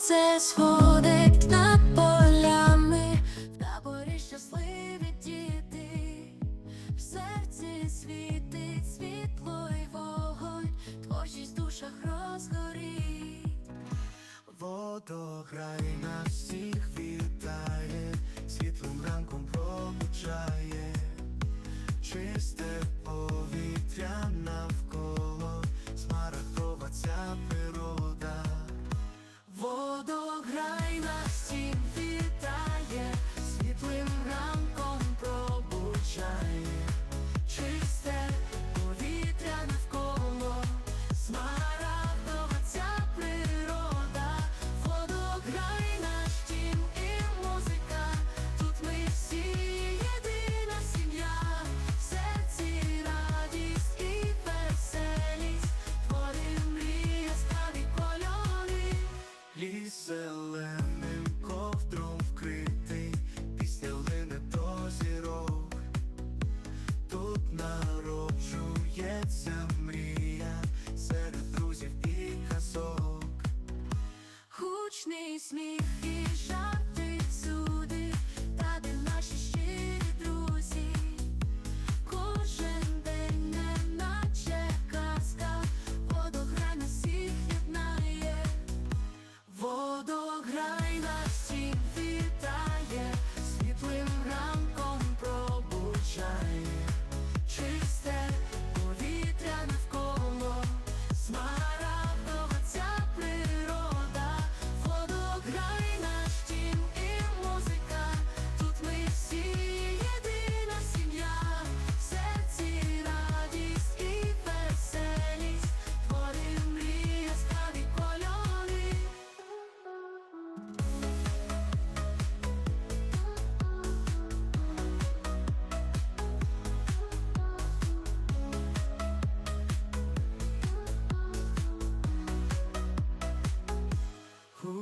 сонце сходить.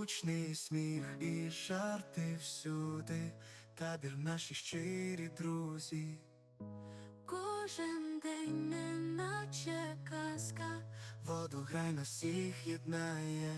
гучний сміх і жарти всюди, табір наші щирі друзі. Кожен день не наче казка, воду гай нас всіх єднає.